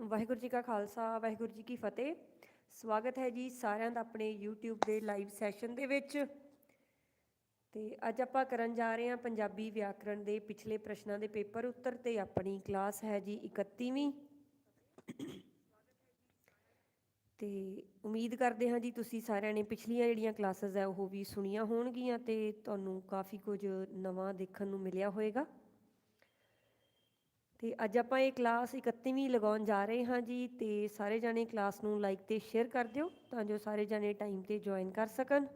ਵਾਹਿਗੁਰੂ ਜੀ ਕਾ ਖਾਲਸਾ, ਵਾਹਿਗੁਰੂ ਜੀ ਕੀ ਫਤਿਹ। ਸਵਾਗਤ ਹੈ ਜੀ ਸਾਰਿਆਂ ਦਾ ਆਪਣੇ YouTube ਦੇ ਲਾਈਵ ਸੈਸ਼ਨ ਦੇ ਵਿੱਚ। ਤੇ ਅੱਜ ਆਪਾਂ ਕਰਨ ਜਾ ਰਹੇ ਹਾਂ ਪੰਜਾਬੀ ਵਿਆਕਰਣ ਦੇ ਪਿਛਲੇ ਪ੍ਰਸ਼ਨਾਂ ਦੇ ਪੇਪਰ ਉੱਤਰ ਤੇ ਆਪਣੀ ਕਲਾਸ ਹੈ ਜੀ 31ਵੀਂ ਤੇ ਉਮੀਦ ਕਰਦੇ ਹਾਂ ਜੀ ਤੁਸੀਂ ਸਾਰਿਆਂ ਨੇ ਪਿਛਲੀਆਂ ਜਿਹੜੀਆਂ ਕਲਾਸਿਸ ਹੈ ਉਹ ਵੀ ਸੁਣੀਆਂ ਹੋਣਗੀਆਂ ਤੇ ਤੁਹਾਨੂੰ ਕਾਫੀ ਕੁਝ ਨਵਾਂ ਦੇਖਣ ਨੂੰ ਮਿਲਿਆ ਹੋਵੇਗਾ। ਤੇ ਅੱਜ ਆਪਾਂ ਇਹ ਕਲਾਸ 31ਵੀਂ ਲਗਾਉਣ ਜਾ ਰਹੇ ਹਾਂ ਜੀ ਤੇ ਸਾਰੇ ਜਾਣੇ ਕਲਾਸ ਨੂੰ ਲਾਈਕ ਤੇ ਸ਼ੇਅਰ ਕਰ ਦਿਓ ਤਾਂ ਜੋ ਸਾਰੇ ਜਾਣੇ ਟਾਈਮ ਤੇ ਜੁਆਇਨ ਕਰ ਸਕਣ।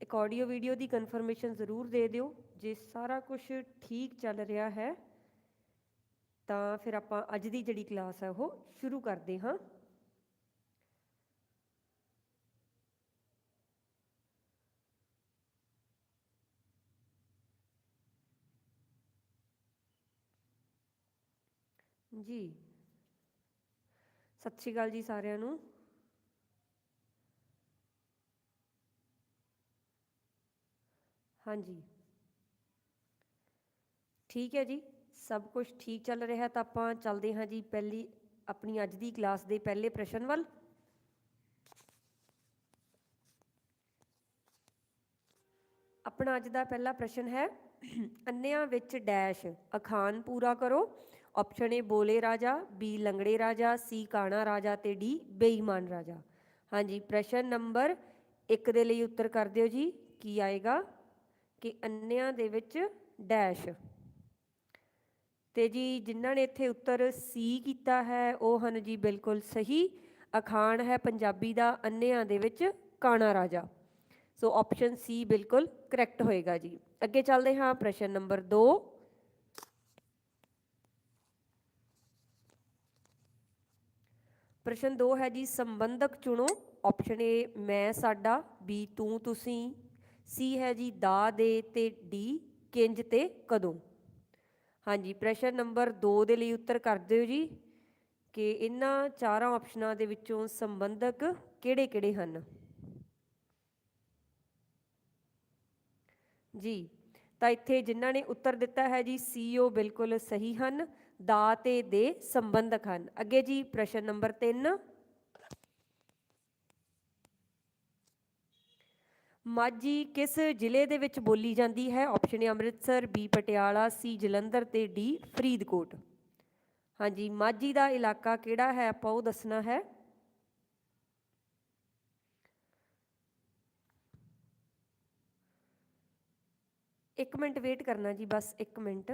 ਇੱਕ ਆਡੀਓ ਵੀਡੀਓ ਦੀ ਕਨਫਰਮੇਸ਼ਨ ਜ਼ਰੂਰ ਦੇ ਦਿਓ। ਜੇ ਸਾਰਾ ਕੁਝ ਠੀਕ ਚੱਲ ਰਿਹਾ ਹੈ ਤਾਂ ਫਿਰ ਆਪਾਂ ਅੱਜ ਦੀ ਜਿਹੜੀ ਕਲਾਸ ਹੈ ਉਹ ਸ਼ੁਰੂ ਕਰਦੇ ਹਾਂ। ਜੀ ਸਤਿ ਸ਼੍ਰੀ ਅਕਾਲ ਜੀ ਸਾਰਿਆਂ ਨੂੰ। ਹਾਂਜੀ। ਠੀਕ ਹੈ ਜੀ, ਸਭ ਕੁਝ ਠੀਕ ਚੱਲ ਰਿਹਾ ਤਾਂ ਆਪਾਂ ਚੱਲਦੇ ਹਾਂ ਜੀ ਪਹਿਲੀ, ਆਪਣੀ ਅੱਜ ਦੀ ਕਲਾਸ ਦੇ ਪਹਿਲੇ ਪ੍ਰਸ਼ਨ ਵੱਲ। ਆਪਣਾ ਅੱਜ ਦਾ ਪਹਿਲਾ ਪ੍ਰਸ਼ਨ ਹੈ, ਅੰਨਿਆਂ ਵਿੱਚ ਡੈਸ਼ ਅਖਾਨ ਪੂਰਾ ਕਰੋ ਆਪਸ਼ਨ ਏ ਬੋਲੇ ਰਾਜਾ ਬੀ ਲੰਗੜੇ ਰਾਜਾ ਸੀ ਕਾਣਾ ਰਾਜਾ ਤੇ ਡੀ ਬੇਈਮਾਨ ਰਾਜਾ ਹਾਂਜੀ, ਪ੍ਰਸ਼ਨ ਨੰਬਰ 1 ਦੇ ਲਈ ਉੱਤਰ ਕਰ ਦਿਓ ਜੀ। ਕੀ ਆਏਗਾ? ਕਿ ਅੰਨਿਆਂ ਦੇ ਵਿੱਚ ਡੈਸ਼। ਤੇ ਜੀ, ਜਿਨ੍ਹਾਂ ਨੇ ਇੱਥੇ ਉੱਤਰ ਸੀ ਕੀਤਾ ਹੈ, ਉਹ ਹਨ ਜੀ ਬਿਲਕੁਲ ਸਹੀ। ਅਖਾਣ ਹੈ ਪੰਜਾਬੀ ਦਾ, ਅੰਨਿਆਂ ਦੇ ਵਿੱਚ ਕਾਣਾ ਰਾਜਾ। ਸੋ ਆਪਸ਼ਨ ਸੀ ਬਿਲਕੁਲ ਕਰੈਕਟ ਹੋਏਗਾ ਜੀ। ਅੱਗੇ ਚੱਲਦੇ ਹਾਂ, ਪ੍ਰਸ਼ਨ ਨੰਬਰ 2 ਪ੍ਰਸ਼ਨ 2 ਹੈ ਜੀ, ਸੰਬੰਧਕ ਚੁਣੋ। ਆਪਸ਼ਨ ਏ ਮੈਂ, ਸਾਡਾ ਬੀ ਤੂੰ, ਤੁਸੀਂ। ਸੀ ਹੈ ਜੀ, ਦਾ, ਦੇ ਤੇ ਡੀ ਕਿੰਜ ਤੇ ਕਦੋਂ। ਹਾਂਜੀ, ਪ੍ਰਸ਼ਨ ਨੰਬਰ 2 ਦੇ ਲਈ ਉੱਤਰ ਕਰ ਦਿਓ ਜੀ ਕਿ ਇਹਨਾਂ ਚਾਰਾਂ ਆਪਸ਼ਨਾਂ ਦੇ ਵਿੱਚੋਂ ਸੰਬੰਧਕ ਕਿਹੜੇ-ਕਿਹੜੇ ਹਨ। ਜੀ, ਤਾਂ ਇੱਥੇ ਜਿਨ੍ਹਾਂ ਨੇ ਉੱਤਰ ਦਿੱਤਾ ਹੈ ਜੀ ਸੀਓ ਬਿਲਕੁਲ ਸਹੀ ਹਨ। ਦਾ ਤੇ ਦੇ ਸੰਬੰਧਕ ਹਨ। ਅੱਗੇ ਜੀ ਪ੍ਰਸ਼ਨ ਨੰਬਰ 3 ਮਾਝੀ ਕਿਸ ਜ਼ਿਲ੍ਹੇ ਦੇ ਵਿੱਚ ਬੋਲੀ ਜਾਂਦੀ ਹੈ? Option A Amritsar B Patiala C Jalandhar ਤੇ ਡੀ ਫਰੀਦਕੋਟ। ਹਾਂਜੀ, ਮਾਝੀ ਦਾ ਇਲਾਕਾ ਕਿਹੜਾ ਹੈ? ਆਪਾਂ ਉਹ ਦੱਸਣਾ ਹੈ। ਇੱਕ ਮਿੰਟ ਵੇਟ ਕਰਨਾ ਜੀ, ਬਸ ਇੱਕ ਮਿੰਟ।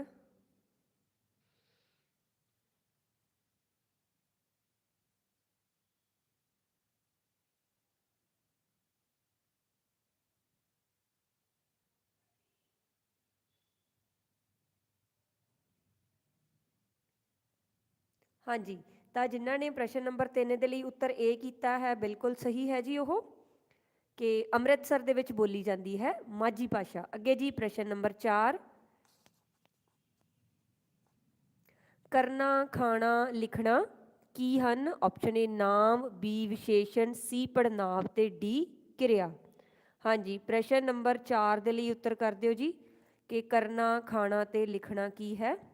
ਹਾਂਜੀ, ਤਾਂ ਜਿਨ੍ਹਾਂ ਨੇ ਪ੍ਰਸ਼ਨ ਨੰਬਰ 3 ਦੇ ਲਈ ਉੱਤਰ A ਕੀਤਾ ਹੈ, ਬਿਲਕੁਲ ਸਹੀ ਹੈ ਜੀ ਉਹ, ਕਿ ਅੰਮ੍ਰਿਤਸਰ ਦੇ ਵਿੱਚ ਬੋਲੀ ਜਾਂਦੀ ਹੈ ਮਾਝੀ ਭਾਸ਼ਾ। ਅੱਗੇ ਜੀ ਪ੍ਰਸ਼ਨ ਨੰਬਰ 4 ਕਰਨਾ, ਖਾਣਾ, ਲਿਖਣਾ ਕੀ ਹਨ? ਆਪਸ਼ਨ ਏ ਨਾਮ ਬੀ ਵਿਸ਼ੇਸ਼ਣ ਸੀ ਪੜਨਾਵ ਤੇ ਡੀ ਕਿਰਿਆ। ਹਾਂਜੀ, ਪ੍ਰਸ਼ਨ ਨੰਬਰ 4 ਦੇ ਲਈ ਉੱਤਰ ਕਰ ਦਿਓ ਜੀ, ਕਿ ਕਰਨਾ, ਖਾਣਾ ਤੇ ਲਿਖਣਾ ਕੀ ਹੈ?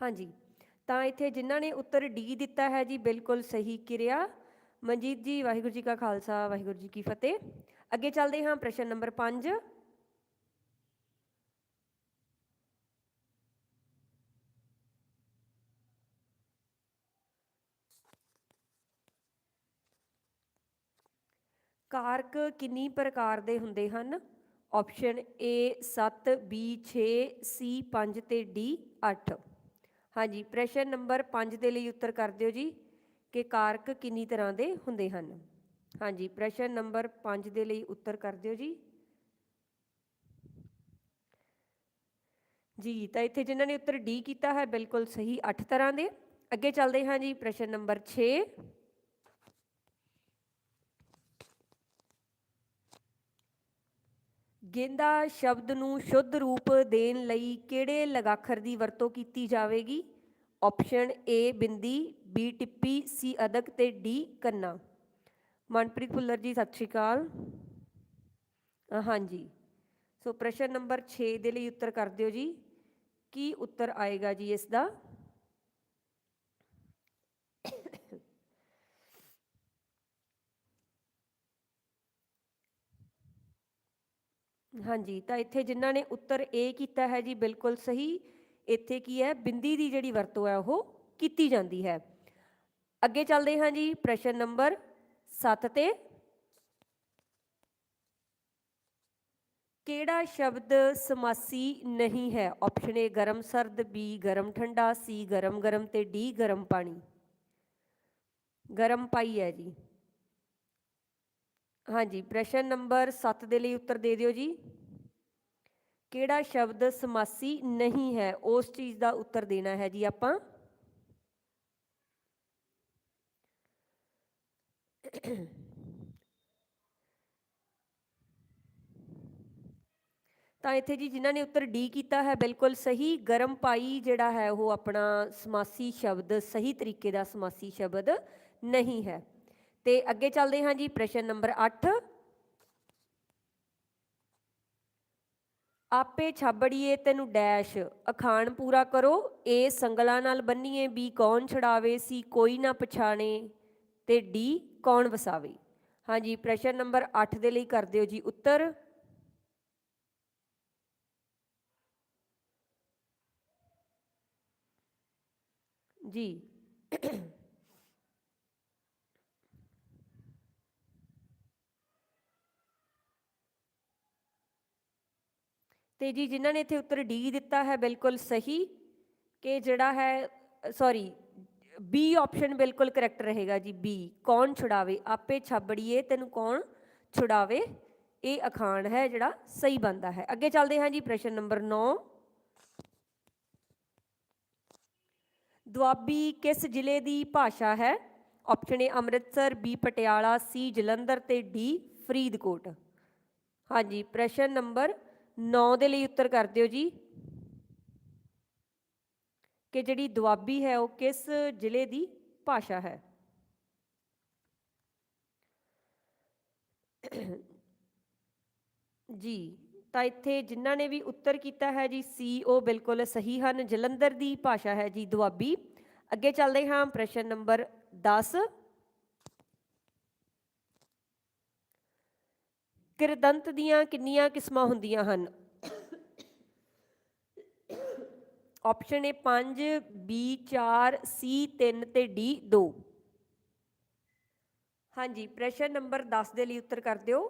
ਹਾਂਜੀ। ਤਾਂ ਇੱਥੇ ਜਿਨ੍ਹਾਂ ਨੇ ਉੱਤਰ ਡੀ ਦਿੱਤਾ ਹੈ ਜੀ, ਬਿਲਕੁਲ ਸਹੀ ਕਿਰਿਆ। ਮਨਜੀਤ ਜੀ, ਵਾਹਿਗੁਰੂ ਜੀ ਕਾ ਖਾਲਸਾ, ਵਾਹਿਗੁਰੂ ਜੀ ਕੀ ਫਤਿਹ। ਅੱਗੇ ਚੱਲਦੇ ਹਾਂ ਪ੍ਰਸ਼ਨ ਨੰਬਰ 5 ਕਾਰਕ ਕਿੰਨੀ ਪ੍ਰਕਾਰ ਦੇ ਹੁੰਦੇ ਹਨ? ਆਪਸ਼ਨ A 7 B 6 C 5 ਤੇ D 8 ਹਾਂਜੀ, ਪ੍ਰਸ਼ਨ ਨੰਬਰ 5 ਦੇ ਲਈ ਉੱਤਰ ਕਰ ਦਿਓ ਜੀ ਕਿ ਕਾਰਕ ਕਿੰਨੀ ਤਰ੍ਹਾਂ ਦੇ ਹੁੰਦੇ ਹਨ? ਹਾਂਜੀ, ਪ੍ਰਸ਼ਨ ਨੰਬਰ 5 ਦੇ ਲਈ ਉੱਤਰ ਕਰ ਦਿਓ ਜੀ। ਜੀ, ਤਾਂ ਇੱਥੇ ਜਿਨ੍ਹਾਂ ਨੇ ਉੱਤਰ ਡੀ ਕੀਤਾ ਹੈ, ਬਿਲਕੁਲ ਸਹੀ 8 ਤਰ੍ਹਾਂ ਦੇ। ਅੱਗੇ ਚੱਲਦੇ ਹਾਂ ਜੀ, ਪ੍ਰਸ਼ਨ ਨੰਬਰ 6 ਗੇਂਦਾ ਸ਼ਬਦ ਨੂੰ ਸ਼ੁੱਧ ਰੂਪ ਦੇਣ ਲਈ ਕਿਹੜੇ ਲਗਾਖਰ ਦੀ ਵਰਤੋਂ ਕੀਤੀ ਜਾਵੇਗੀ? ਆਪਸ਼ਨ ਏ ਬਿੰਦੀ ਬੀ ਟਿੱਪੀ ਸੀ ਅਦਕ ਤੇ ਡੀ ਕੰਨਾ। ਮਨਪ੍ਰੀਤ ਭੁੱਲਰ ਜੀ, ਸਤਿ ਸ਼੍ਰੀ ਅਕਾਲ। ਹਾਂਜੀ। ਸੋ ਪ੍ਰਸ਼ਨ ਨੰਬਰ 6 ਦੇ ਲਈ ਉੱਤਰ ਕਰ ਦਿਓ ਜੀ। ਕੀ ਉੱਤਰ ਆਏਗਾ ਜੀ ਇਸ ਦਾ? ਹਾਂਜੀ, ਤਾਂ ਇੱਥੇ ਜਿਨ੍ਹਾਂ ਨੇ ਉੱਤਰ ਏ ਕੀਤਾ ਹੈ ਜੀ, ਬਿਲਕੁਲ ਸਹੀ। ਇੱਥੇ ਕੀ ਹੈ, ਬਿੰਦੀ ਦੀ ਜਿਹੜੀ ਵਰਤੋਂ ਹੈ, ਉਹ ਕੀਤੀ ਜਾਂਦੀ ਹੈ। ਅੱਗੇ ਚੱਲਦੇ ਹਾਂ ਜੀ, ਪ੍ਰਸ਼ਨ ਨੰਬਰ 7 ਤੇ। ਕਿਹੜਾ ਸ਼ਬਦ ਸਮਾਸੀ ਨਹੀਂ ਹੈ? ਆਪਸ਼ਨ ਏ ਗਰਮ ਸਰਦ ਬੀ ਗਰਮ ਠੰਡਾ ਸੀ ਗਰਮ ਗਰਮ ਤੇ ਡੀ ਗਰਮ ਪਾਣੀ। ਗਰਮ ਪਾਈ ਹੈ ਜੀ। ਹਾਂਜੀ, ਪ੍ਰਸ਼ਨ ਨੰਬਰ 7 ਦੇ ਲਈ ਉੱਤਰ ਦੇ ਦਿਓ ਜੀ। ਕਿਹੜਾ ਸ਼ਬਦ ਸਮਾਸੀ ਨਹੀਂ ਹੈ? ਉਸ ਚੀਜ਼ ਦਾ ਉੱਤਰ ਦੇਣਾ ਹੈ ਜੀ ਆਪਾਂ। ਤਾਂ ਇੱਥੇ ਜੀ ਜਿਨ੍ਹਾਂ ਨੇ ਉੱਤਰ ਡੀ ਕੀਤਾ ਹੈ, ਬਿਲਕੁਲ ਸਹੀ। ਗਰਮ ਪਾਈ ਜਿਹੜਾ ਹੈ ਉਹ ਆਪਣਾ ਸਮਾਸੀ ਸ਼ਬਦ, ਸਹੀ ਤਰੀਕੇ ਦਾ ਸਮਾਸੀ ਸ਼ਬਦ ਨਹੀਂ ਹੈ। ਤੇ ਅੱਗੇ ਚੱਲਦੇ ਹਾਂ ਜੀ ਪ੍ਰਸ਼ਨ ਨੰਬਰ 8 ਆਪੇ ਛਾਬੜੀਏ ਤੈਨੂੰ ਡੈਸ਼, ਅਖਾਣ ਪੂਰਾ ਕਰੋ, ਏ ਸੰਗਲਾਂ ਨਾਲ ਬੰਨੀਏ, ਬੀ ਕੌਣ ਛੜਾਵੇ ਸੀ ਕੋਈ ਨਾ ਪਛਾਣੇ, ਤੇ ਡੀ ਕੌਣ ਵਸਾਵੇ। ਹਾਂਜੀ ਪ੍ਰਸ਼ਨ ਨੰਬਰ 8 ਦੇ ਲਈ ਕਰ ਦਿਓ ਜੀ ਉੱਤਰ। ਜੀ। ਤੇ ਜੀ ਜਿਨ੍ਹਾਂ ਨੇ ਇੱਥੇ ਉੱਤਰ ਡੀ ਦਿੱਤਾ ਹੈ ਬਿਲਕੁਲ ਸਹੀ ਕਿ ਜਿਹੜਾ ਹੈ ਸੌਰੀ ਬੀ ਆਪਸ਼ਨ ਬਿਲਕੁਲ ਕਰੈਕਟ ਰਹੇਗਾ ਜੀ ਬੀ ਕੌਣ ਛੁਡਾਵੇ? ਆਪੇ ਛਾਬੜੀਏ, ਤੈਨੂੰ ਕੌਣ ਛੁਡਾਵੇ? ਇਹ ਅਖਾਣ ਹੈ ਜਿਹੜਾ ਸਹੀ ਬੰਦਾ ਹੈ। ਅੱਗੇ ਚੱਲਦੇ ਹਾਂ ਜੀ, ਪ੍ਰਸ਼ਨ ਨੰਬਰ 9 ਦੁਆਬੀ ਕਿਸ ਜ਼ਿਲ੍ਹੇ ਦੀ ਭਾਸ਼ਾ ਹੈ? Option A Amritsar B Patiala C Jalandhar ਤੇ ਡੀ ਫਰੀਦਕੋਟ। ਹਾਂਜੀ, ਪ੍ਰਸ਼ਨ ਨੰਬਰ 9 ਦੇ ਲਈ ਉੱਤਰ ਕਰ ਦਿਓ ਜੀ। ਕਿ ਜਿਹੜੀ ਦੁਆਬੀ ਹੈ ਉਹ ਕਿਸ ਜ਼ਿਲ੍ਹੇ ਦੀ ਭਾਸ਼ਾ ਹੈ? ਜੀ, ਤਾਂ ਇੱਥੇ ਜਿਨ੍ਹਾਂ ਨੇ ਵੀ ਉੱਤਰ ਕੀਤਾ ਹੈ ਜੀ, ਸੀ, ਉਹ ਬਿਲਕੁਲ ਸਹੀ ਹਨ, ਜਲੰਧਰ ਦੀ ਭਾਸ਼ਾ ਹੈ ਜੀ ਦੁਆਬੀ। ਅੱਗੇ ਚੱਲਦੇ ਹਾਂ, ਪ੍ਰਸ਼ਨ ਨੰਬਰ 10 ਕਿਰਦੰਤ ਦੀਆਂ ਕਿੰਨੀਆਂ ਕਿਸਮਾਂ ਹੁੰਦੀਆਂ ਹਨ? ਆਪਸ਼ਨ ਏ 5 ਬੀ 4 ਸੀ 3 ਤੇ ਡੀ 2 ਹਾਂਜੀ, ਪ੍ਰਸ਼ਨ ਨੰਬਰ 10 ਦੇ ਲਈ ਉੱਤਰ ਕਰ ਦਿਓ।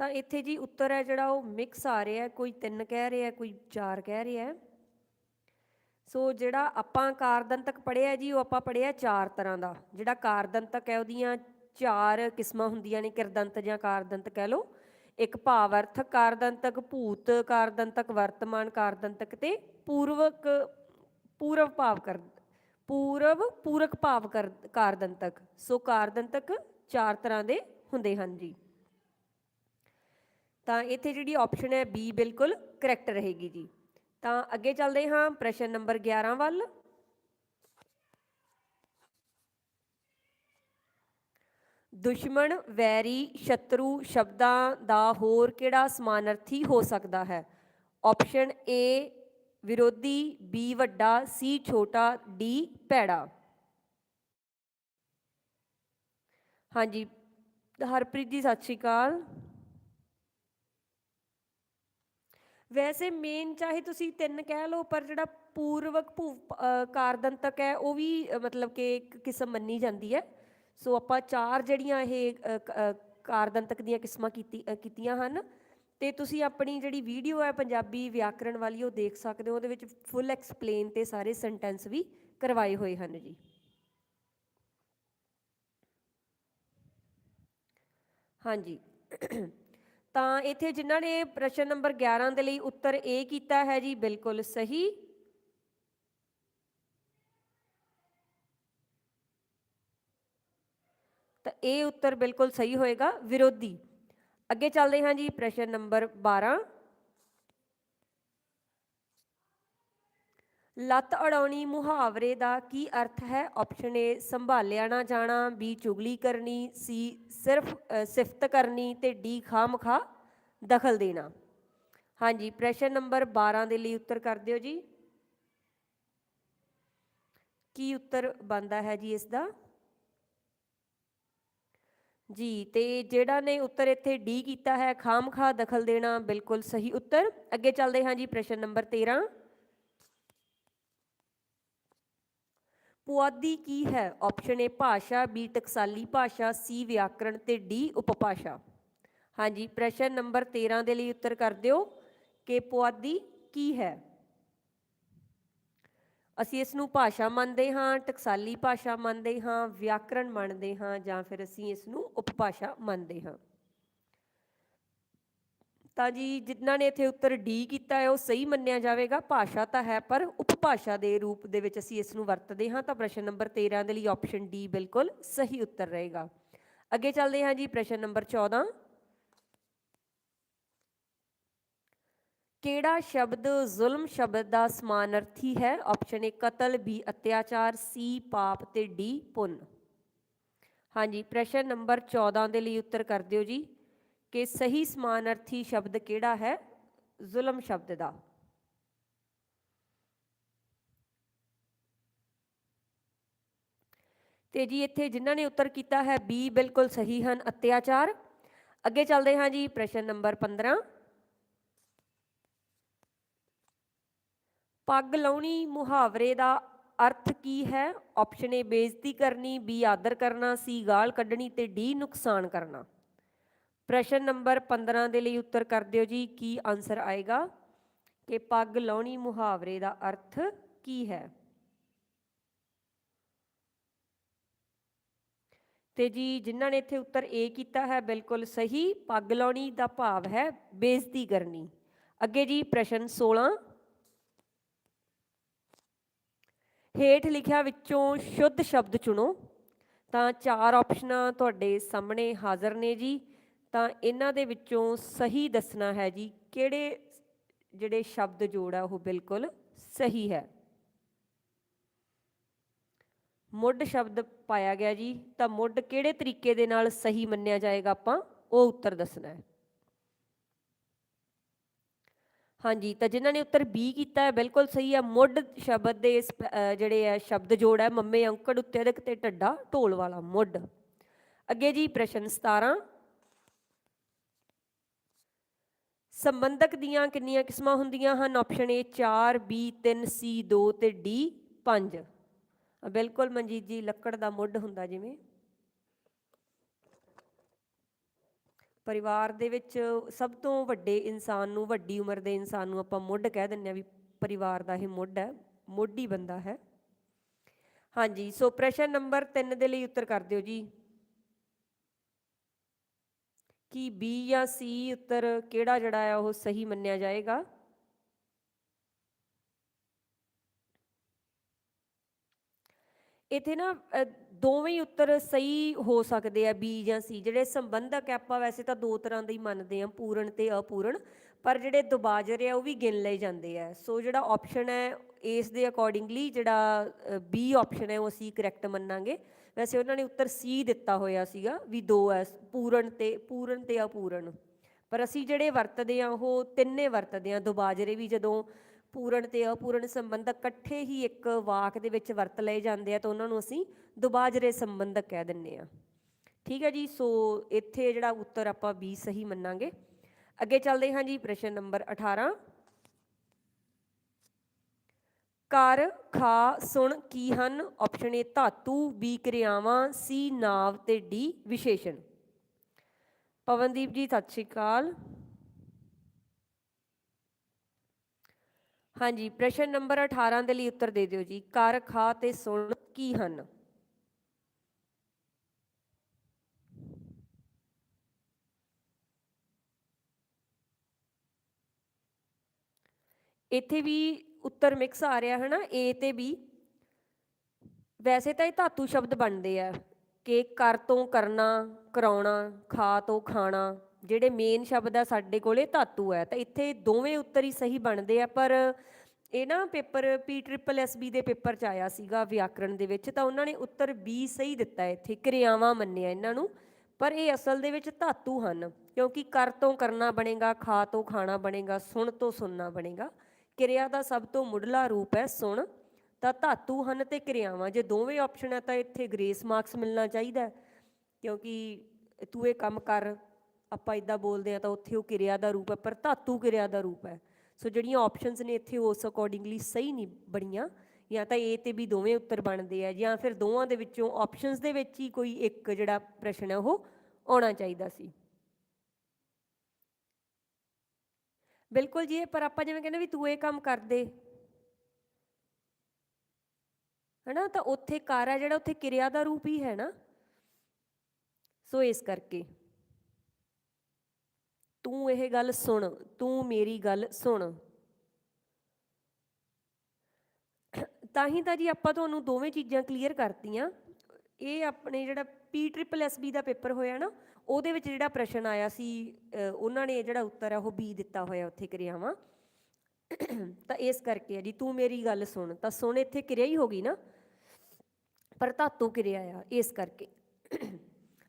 ਤਾਂ ਇੱਥੇ ਜੀ ਉੱਤਰ ਹੈ ਜਿਹੜਾ ਉਹ ਮਿਕਸ ਆ ਰਿਹਾ ਕੋਈ 3 ਕਹਿ ਰਿਹਾ, ਕੋਈ 4 ਕਹਿ ਰਿਹਾ ਸੋ ਜਿਹੜਾ ਆਪਾਂ ਕਾਰਦੰਤਕ ਪੜਿਆ ਜੀ, ਉਹ ਆਪਾਂ ਪੜਿਆ ਚਾਰ ਤਰ੍ਹਾਂ ਦਾ। ਜਿਹੜਾ ਕਾਰਦੰਤਕ ਹੈ, ਉਹਦੀਆਂ ਚਾਰ ਕਿਸਮਾਂ ਹੁੰਦੀਆਂ ਨੇ, ਕਿਰਦੰਤ ਜਾਂ ਕਾਰਦੰਤ ਕਹਿ ਲਓ। ਇੱਕ ਭਾਵਅਰਥਕ ਕਾਰਦੰਤਕ, ਭੂਤ ਕਾਰਦੰਤਕ, ਵਰਤਮਾਨ ਕਾਰਦੰਤਕ ਤੇ ਪੂਰਵਕ, ਪੂਰਵ ਭਾਵ ਕਰ, ਪੂਰਵ, ਪੂਰਕ ਭਾਵ ਕਰ, ਕਾਰਦੰਤਕ। ਸੋ ਕਾਰਦੰਤਕ ਚਾਰ ਤਰ੍ਹਾਂ ਦੇ ਹੁੰਦੇ ਹਨ ਜੀ। ਤਾਂ ਇੱਥੇ ਜਿਹੜੀ ਆਪਸ਼ਨ ਹੈ ਬੀ ਬਿਲਕੁਲ ਕਰੈਕਟ ਰਹੇਗੀ ਜੀ। ਤਾਂ ਅੱਗੇ ਚੱਲਦੇ ਹਾਂ, ਪ੍ਰਸ਼ਨ ਨੰਬਰ 11 ਵੱਲ। ਦੁਸ਼ਮਣ, ਵੈਰੀ, ਸ਼ਤਰੂ ਸ਼ਬਦਾਂ ਦਾ ਹੋਰ ਕਿਹੜਾ ਸਮਾਨਾਰਥੀ ਹੋ ਸਕਦਾ ਹੈ? ਆਪਸ਼ਨ ਏ ਵਿਰੋਧੀ ਬੀ ਵੱਡਾ ਸੀ ਛੋਟਾ ਡੀ ਭੈੜਾ। ਹਾਂਜੀ, ਹਰਪ੍ਰੀਤ ਜੀ, ਸਤਿ ਸ਼੍ਰੀ ਅਕਾਲ। ਵੈਸੇ ਮੇਨ ਚਾਹੇ ਤੁਸੀਂ ਤਿੰਨ ਕਹਿ ਲਓ, ਪਰ ਜਿਹੜਾ ਪੂਰਵਕ ਭੂ ਕਾਰਦੰਤਕ ਹੈ, ਉਹ ਵੀ ਮਤਲਬ ਕਿ ਇੱਕ ਕਿਸਮ ਮੰਨੀ ਜਾਂਦੀ ਹੈ। ਸੋ ਆਪਾਂ ਚਾਰ ਜਿਹੜੀਆਂ ਇਹ ਕਾਰਦੰਤਕ ਦੀਆਂ ਕਿਸਮਾਂ ਕੀਤੀਆਂ ਹਨ। ਤੇ ਤੁਸੀਂ ਆਪਣੀ ਜਿਹੜੀ ਵੀਡੀਓ ਹੈ ਪੰਜਾਬੀ ਵਿਆਕਰਣ ਵਾਲੀ, ਉਹ ਦੇਖ ਸਕਦੇ ਹੋ। ਉਹਦੇ ਵਿੱਚ ਫੁੱਲ ਐਕਸਪਲੇਨ ਤੇ ਸਾਰੇ ਸੈਂਟੈਂਸ ਵੀ ਕਰਵਾਏ ਹੋਏ ਹਨ ਜੀ। ਹਾਂਜੀ। ਤਾਂ ਇੱਥੇ ਜਿਨ੍ਹਾਂ ਨੇ ਪ੍ਰਸ਼ਨ ਨੰਬਰ 11 ਦੇ ਲਈ ਉੱਤਰ A ਕੀਤਾ ਹੈ ਜੀ, ਬਿਲਕੁਲ ਸਹੀ। ਤਾਂ ਇਹ ਉੱਤਰ ਬਿਲਕੁਲ ਸਹੀ ਹੋਏਗਾ, ਵਿਰੋਧੀ। ਅੱਗੇ ਚੱਲਦੇ ਹਾਂ ਜੀ, ਪ੍ਰਸ਼ਨ ਨੰਬਰ 12 ਲੱਤ ਅੜਾਉਣੀ ਮੁਹਾਵਰੇ ਦਾ ਕੀ ਅਰਥ ਹੈ? ਆਪਸ਼ਨ ਏ ਸੰਭਾਲਿਆ ਨਾ ਜਾਣਾ। ਬੀ ਚੁਗਲੀ ਕਰਨੀ। ਸੀ ਸਿਰਫ ਸਿਫਤ ਕਰਨੀ। ਤੇ D, ਖਾਮਖਾ ਦਖਲ ਦੇਣਾ। ਹਾਂਜੀ, ਪ੍ਰਸ਼ਨ ਨੰਬਰ 12 ਦੇ ਲਈ ਉੱਤਰ ਕਰ ਦਿਓ ਜੀ। ਕੀ ਉੱਤਰ ਬਣਦਾ ਹੈ ਜੀ ਇਸ ਦਾ ਜੀ, ਤੇ ਜਿਹੜਾ ਨੇ ਉੱਤਰ ਇੱਥੇ ਡੀ ਕੀਤਾ ਹੈ, ਖਾਮਖਾ ਦਖਲ ਦੇਣਾ, ਬਿਲਕੁਲ ਸਹੀ ਉੱਤਰ। ਅੱਗੇ ਚੱਲਦੇ ਹਾਂ ਜੀ ਪ੍ਰਸ਼ਨ ਨੰਬਰ 13 ਪੁਆਧੀ ਕੀ ਹੈ? ਆਪਸ਼ਨ ਏ ਭਾਸ਼ਾ ਬੀ ਟਕਸਾਲੀ ਭਾਸ਼ਾ ਸੀ ਵਿਆਕਰਣ ਤੇ ਡੀ ਉਪਭਾਸ਼ਾ। ਹਾਂਜੀ, ਪ੍ਰਸ਼ਨ ਨੰਬਰ 13 ਦੇ ਲਈ ਉੱਤਰ ਕਰ ਦਿਓ ਕਿ ਪੁਆਧੀ ਕੀ ਹੈ। ਅਸੀਂ ਇਸ ਨੂੰ ਭਾਸ਼ਾ ਮੰਨਦੇ ਹਾਂ, ਟਕਸਾਲੀ ਭਾਸ਼ਾ ਮੰਨਦੇ ਹਾਂ, ਵਿਆਕਰਣ ਮੰਨਦੇ ਹਾਂ ਜਾਂ ਫਿਰ ਅਸੀਂ ਇਸ ਨੂੰ ਉਪਭਾਸ਼ਾ ਮੰਨਦੇ ਹਾਂ। ਤਾਂ ਜੀ ਜਿਨ੍ਹਾਂ ਨੇ ਇੱਥੇ ਉੱਤਰ ਡੀ ਕੀਤਾ ਹੈ, ਉਹ ਸਹੀ ਮੰਨਿਆ ਜਾਵੇਗਾ, ਭਾਸ਼ਾ ਤਾਂ ਹੈ, ਪਰ ਉਪਭਾਸ਼ਾ ਦੇ ਰੂਪ ਦੇ ਵਿੱਚ ਅਸੀਂ ਇਸ ਨੂੰ ਵਰਤਦੇ ਹਾਂ ਤਾਂ ਪ੍ਰਸ਼ਨ ਨੰਬਰ 13 ਦੇ ਲਈ ਆਪਸ਼ਨ ਡੀ ਬਿਲਕੁਲ ਸਹੀ ਉੱਤਰ ਰਹੇਗਾ। ਅੱਗੇ ਚੱਲਦੇ ਹਾਂ ਜੀ ਪ੍ਰਸ਼ਨ ਨੰਬਰ 14 ਕਿਹੜਾ ਸ਼ਬਦ ਜ਼ੁਲਮ ਸ਼ਬਦ ਦਾ ਸਮਾਨਾਰਥੀ ਹੈ? ਆਪਸ਼ਨ ਏ ਕਤਲ ਬੀ ਅਤਿਆਚਾਰ ਸੀ ਪਾਪ ਤੇ ਡੀ ਪੁੰਨ। ਹਾਂਜੀ, ਪ੍ਰਸ਼ਨ ਨੰਬਰ 14 ਦੇ ਲਈ ਉੱਤਰ ਕਰ ਦਿਓ ਜੀ। ਕਿ ਸਹੀ ਸਮਾਨਾਰਥੀ ਸ਼ਬਦ ਕਿਹੜਾ ਹੈ? ਜ਼ੁਲਮ ਸ਼ਬਦ ਦਾ। ਤੇ ਜੀ ਇੱਥੇ ਜਿਨ੍ਹਾਂ ਨੇ ਉੱਤਰ ਕੀਤਾ ਹੈ, ਬੀ ਬਿਲਕੁਲ ਸਹੀ ਹਨ, ਅਤਿਆਚਾਰ। ਅੱਗੇ ਚੱਲਦੇ ਹਾਂ ਜੀ, ਪ੍ਰਸ਼ਨ ਨੰਬਰ 15 ਪੱਗ ਲਾਉਣੀ ਮੁਹਾਵਰੇ ਦਾ ਅਰਥ ਕੀ ਹੈ? ਆਪਸ਼ਨ ਏ, ਬੇਇੱਜ਼ਤੀ ਕਰਨੀ, ਬੀ ਆਦਰ ਕਰਨਾ, ਸੀ ਗਾਲ ਕੱਢਣੀ ਤੇ ਡੀ ਨੁਕਸਾਨ ਕਰਨਾ। ਪ੍ਰਸ਼ਨ ਨੰਬਰ 15 ਦੇ ਲਈ ਉੱਤਰ ਕਰ ਦਿਓ ਜੀ, ਕੀ ਆਨਸਰ ਆਏਗਾ? ਕਿ ਪੱਗ ਲਾਉਣੀ ਮੁਹਾਵਰੇ ਦਾ ਅਰਥ ਕੀ ਹੈ? ਤੇ ਜੀ, ਜਿਨ੍ਹਾਂ ਨੇ ਇੱਥੇ ਉੱਤਰ A ਕੀਤਾ ਹੈ, ਬਿਲਕੁਲ ਸਹੀ, ਪੱਗ ਲਾਉਣੀ ਦਾ ਭਾਵ ਹੈ ਬੇਇੱਜ਼ਤੀ ਕਰਨੀ। ਅੱਗੇ ਜੀ, ਪ੍ਰਸ਼ਨ 16 ਹੇਠ ਲਿਖਿਆ ਵਿੱਚੋਂ ਸ਼ੁੱਧ ਸ਼ਬਦ ਚੁਣੋ, ਤਾਂ ਚਾਰ ਆਪਸ਼ਨਾਂ ਤੁਹਾਡੇ ਸਾਹਮਣੇ ਹਾਜ਼ਰ ਨੇ ਜੀ। ਤਾਂ ਇਹਨਾਂ ਦੇ ਵਿੱਚੋਂ ਸਹੀ ਦੱਸਣਾ ਹੈ ਜੀ, ਕਿਹੜੇ ਜਿਹੜੇ ਸ਼ਬਦ ਜੋੜ ਆ ਉਹ ਬਿਲਕੁਲ ਸਹੀ ਹੈ। ਮੁੱਢ ਸ਼ਬਦ ਪਾਇਆ ਗਿਆ ਜੀ, ਤਾਂ ਮੁੱਢ ਕਿਹੜੇ ਤਰੀਕੇ ਦੇ ਨਾਲ ਸਹੀ ਮੰਨਿਆ ਜਾਏਗਾ ਆਪਾਂ, ਉਹ ਉੱਤਰ ਦੱਸਣਾ ਹੈ। ਹਾਂਜੀ, ਤਾਂ ਜਿਨ੍ਹਾਂ ਨੇ ਉੱਤਰ B ਕੀਤਾ ਹੈ, ਬਿਲਕੁਲ ਸਹੀ ਹੈ। ਮੁੱਢ ਸ਼ਬਦ ਦੇ ਸਪ- ਜਿਹੜੇ ਹੈ ਸ਼ਬਦ ਜੋੜ ਹੈ, ਮੰਮੇ ਅੰਕੜ ਉੱਤੇ ਅਧਿਕ ਤੇ ਢੱਡਾ ਢੋਲ ਵਾਲਾ ਮੁੱਢ। ਅੱਗੇ ਜੀ ਪ੍ਰਸ਼ਨ 17 ਸੰਬੰਧਕ ਦੀਆਂ ਕਿੰਨੀਆਂ ਕਿਸਮਾਂ ਹੁੰਦੀਆਂ ਹਨ? ਆਪਸ਼ਨ A 4 B 3 C 2 ਤੇ D 5 ਬਿਲਕੁਲ ਮਨਜੀਤ ਜੀ, ਲੱਕੜ ਦਾ ਮੁੱਢ ਹੁੰਦਾ ਜਿਵੇਂ। ਪਰਿਵਾਰ ਦੇ ਵਿੱਚ ਸਭ ਤੋਂ ਵੱਡੇ ਇਨਸਾਨ ਨੂੰ, ਵੱਡੀ ਉਮਰ ਦੇ ਇਨਸਾਨ ਨੂੰ ਆਪਾਂ ਮੁੱਢ ਕਹਿ ਦਿੰਦੇ ਆ ਵੀ ਪਰਿਵਾਰ ਦਾ ਇਹ ਮੁੱਢ ਹੈ, ਮੋਢੀ ਬੰਦਾ ਹੈ। ਹਾਂਜੀ, ਸੋ ਪ੍ਰਸ਼ਨ ਨੰਬਰ 3 ਦੇ ਲਈ ਉੱਤਰ ਕਰ ਦਿਓ ਜੀ। ਕੀ ਬੀ ਜਾਂ ਸੀ ਉੱਤਰ ਕਿਹੜਾ ਜਿਹੜਾ ਹੈ ਉਹ ਸਹੀ ਮੰਨਿਆ ਜਾਏਗਾ? ਇੱਥੇ ਨਾ ਦੋਵੇਂ ਹੀ ਉੱਤਰ ਸਹੀ ਹੋ ਸਕਦੇ ਆ ਬੀ ਜਾਂ ਸੀ। ਜਿਹੜੇ ਸੰਬੰਧਕ ਆ, ਆਪਾਂ ਵੈਸੇ ਤਾਂ ਦੋ ਤਰ੍ਹਾਂ ਦੇ ਹੀ ਮੰਨਦੇ ਆ ਪੂਰਨ ਤੇ ਅਪੂਰਨ। ਪਰ ਜਿਹੜੇ ਦੁਬਾਜਰ ਆ ਉਹ ਵੀ ਗਿਣ ਲਏ ਜਾਂਦੇ ਆ। ਸੋ ਜਿਹੜਾ ਆਪਸ਼ਨ ਹੈ ਇਸ ਦੇ ਅਕੋਰਡਿੰਗਲੀ ਜਿਹੜਾ ਬੀ ਆਪਸ਼ਨ ਹੈ ਉਹ ਅਸੀਂ ਕਰੈਕਟ ਮੰਨਾਂਗੇ। ਵੈਸੇ ਉਹਨਾਂ ਨੇ ਉੱਤਰ ਸੀ ਦਿੱਤਾ ਹੋਇਆ ਸੀਗਾ ਵੀ ਦੋ ਹੈ ਪੂਰਨ ਤੇ ਪੂਰਨ ਤੇ ਅਪੂਰਨ। ਪਰ ਅਸੀਂ ਜਿਹੜੇ ਵਰਤਦੇ ਆ ਉਹ ਤਿੰਨੇ ਵਰਤਦੇ ਆ ਦੁਬਾਜਰੇ ਵੀ ਜਦੋਂ ਪੂਰਨ ਤੇ ਅਪੂਰਨ ਸੰਬੰਧਕ ਇਕੱਠੇ ਹੀ ਇੱਕ ਵਾਕ ਦੇ ਵਿੱਚ ਵਰਤ ਲਏ ਜਾਂਦੇ ਆ, ਤਾਂ ਉਹਨਾਂ ਨੂੰ ਅਸੀਂ ਦੁਬਾਜਰੇ ਸੰਬੰਧਕ ਕਹਿ ਦਿੰਨੇ ਆ ਠੀਕ ਹੈ ਜੀ, ਸੋ ਇੱਥੇ ਜਿਹੜਾ ਉੱਤਰ ਆਪਾਂ B ਸਹੀ ਮੰਨਾਂਗੇ। ਅੱਗੇ ਚੱਲਦੇ ਹਾਂ ਜੀ ਪ੍ਰਸ਼ਨ ਨੰਬਰ 18 ਕਰ, ਖਾ, ਸੁਣ, ਕੀ ਹਨ? ਆਪਸ਼ਨ ਏ ਧਾਤੂ ਬੀ ਕਿਰਿਆਵਾਂ ਸੀ ਨਾਵ ਤੇ ਡੀ ਵਿਸ਼ੇਸ਼ਣ। ਪਵਨਦੀਪ ਜੀ, ਸਤਿ ਸ਼੍ਰੀ ਅਕਾਲ। ਹਾਂਜੀ, ਪ੍ਰਸ਼ਨ ਨੰਬਰ 18 ਦੇ ਲਈ ਉੱਤਰ ਦੇ ਦਿਓ ਜੀ। ਕਰ, ਖਾ ਤੇ ਸੁਣ, ਕੀ ਹਨ? ਇੱਥੇ ਵੀ ਉੱਤਰ ਮਿਕਸ ਆ ਰਿਹਾ ਹੈ ਨਾ, A ਤੇ B ਵੈਸੇ ਤਾਂ ਇਹ ਧਾਤੂ ਸ਼ਬਦ ਬਣਦੇ ਆ, ਕਿ ਕਰ ਤੋਂ ਕਰਨਾ, ਕਰਾਉਣਾ, ਖਾ ਤੋਂ ਖਾਣਾ, ਜਿਹੜੇ ਮੇਨ ਸ਼ਬਦ ਆ ਸਾਡੇ ਕੋਲੇ ਧਾਤੂ ਹੈ ਤਾਂ ਇੱਥੇ ਦੋਵੇਂ ਉੱਤਰ ਹੀ ਸਹੀ ਬਣਦੇ ਆ, ਪਰ ਇਹ ਨਾ paper P triple S B ਦੇ ਪੇਪਰ ਚ ਆਇਆ ਸੀਗਾ ਵਿਆਕਰਣ ਦੇ ਵਿੱਚ, ਤਾਂ ਉਹਨਾਂ ਨੇ ਉੱਤਰ ਬੀ ਸਹੀ ਦਿੱਤਾ ਇੱਥੇ ਕਿਰਿਆਵਾਂ ਮੰਨਿਆ ਇਹਨਾਂ ਨੂੰ, ਪਰ ਇਹ ਅਸਲ ਦੇ ਵਿੱਚ ਧਾਤੂ ਹਨ, ਕਿਉਂਕਿ ਕਰ ਤੋਂ ਕਰਨਾ ਬਣੇਗਾ, ਖਾ ਤੋਂ ਖਾਣਾ ਬਣੇਗਾ, ਸੁਣ ਤੋਂ ਸੁਣਨਾ ਬਣੇਗਾ। ਕਿਰਿਆ ਦਾ ਸਭ ਤੋਂ ਮੁੱਢਲਾ ਰੂਪ ਹੈ ਸੁਣ। ਤਾਂ ਧਾਤੂ, ਹਨ ਤੇ ਕਿਰਿਆਵਾਂ, ਜੇ ਦੋਵੇਂ ਆਪਸ਼ਨ ਹੈ ਤਾਂ ਇੱਥੇ ਗ੍ਰੇਸ ਮਾਰਕਸ ਮਿਲਣਾ ਚਾਹੀਦਾ ਕਿਉਂਕਿ ਤੂੰ ਇਹ ਕੰਮ ਕਰ, ਆਪਾਂ ਇਦਾਂ ਬੋਲਦੇ ਆ ਤਾਂ ਉੱਥੇ ਉਹ ਕਿਰਿਆ ਦਾ ਰੂਪ ਹੈ, ਪਰ ਧਾਤੂ ਕਿਰਿਆ ਦਾ ਰੂਪ ਹੈ। ਸੋ ਜਿਹੜੀਆਂ ਆਪਸ਼ਨਸ ਨੇ ਇੱਥੇ ਉਸ ਅਕੋਰਡਿੰਗਲੀ ਸਹੀ ਨਹੀਂ ਬਣੀਆਂ, ਜਾਂ ਤਾਂ A ਤੇ B ਦੋਵੇਂ ਉੱਤਰ ਬਣਦੇ ਆ, ਜਾਂ ਫਿਰ ਦੋਵਾਂ ਦੇ ਵਿੱਚੋਂ ਆਪਸ਼ਨਸ ਦੇ ਵਿੱਚ ਹੀ ਕੋਈ ਇੱਕ ਜਿਹੜਾ ਪ੍ਰਸ਼ਨ ਹੈ ਉਹ ਆਉਣਾ ਚਾਹੀਦਾ ਸੀ। ਬਿਲਕੁਲ ਜੀ, ਇਹ ਪਰ ਆਪਾਂ ਜਿਵੇਂ ਕਹਿੰਦੇ ਵੀ ਤੂੰ ਇਹ ਕੰਮ ਕਰ ਦੇ। ਹਨਾ, ਤਾਂ ਉੱਥੇ ਕਰ ਹੈ ਜਿਹੜਾ ਉੱਥੇ ਕਿਰਿਆ ਦਾ ਰੂਪ ਹੀ ਹੈ ਨਾ। ਸੋ ਇਸ ਕਰਕੇ ਤੂੰ ਇਹ ਗੱਲ ਸੁਣ, ਤੂੰ ਮੇਰੀ ਗੱਲ ਸੁਣ। ਤਾਂ ਹੀ ਤਾਂ ਜੀ ਆਪਾਂ ਤੁਹਾਨੂੰ ਦੋਵੇਂ ਚੀਜ਼ਾਂ ਕਲੀਅਰ ਕਰਤੀਆਂ। ਇਹ ਆਪਣੇ ਜਿਹੜਾ ਪੀ ਟ੍ਰਿਪਲ ਐਸ ਬੀ ਦਾ ਪੇਪਰ ਹੋਇਆ ਨਾ ਉਹਦੇ ਵਿੱਚ ਜਿਹੜਾ ਪ੍ਰਸ਼ਨ ਆਇਆ ਸੀ ਉਹਨਾਂ ਨੇ ਜਿਹੜਾ ਉੱਤਰ ਹੈ ਉਹ ਬੀ ਦਿੱਤਾ ਹੋਇਆ ਉੱਥੇ ਕਿਰਿਆਵਾਂ। ਤਾਂ ਇਸ ਕਰਕੇ ਹੈ ਜੀ, ਤੂੰ ਮੇਰੀ ਗੱਲ ਸੁਣ। ਤਾਂ ਸੁਣ, ਇੱਥੇ ਕਿਰਿਆ ਹੀ ਹੋ ਗਈ ਨਾ। ਪਰ ਧਾਤੂ ਕਿਰਿਆ ਆ, ਇਸ ਕਰਕੇ।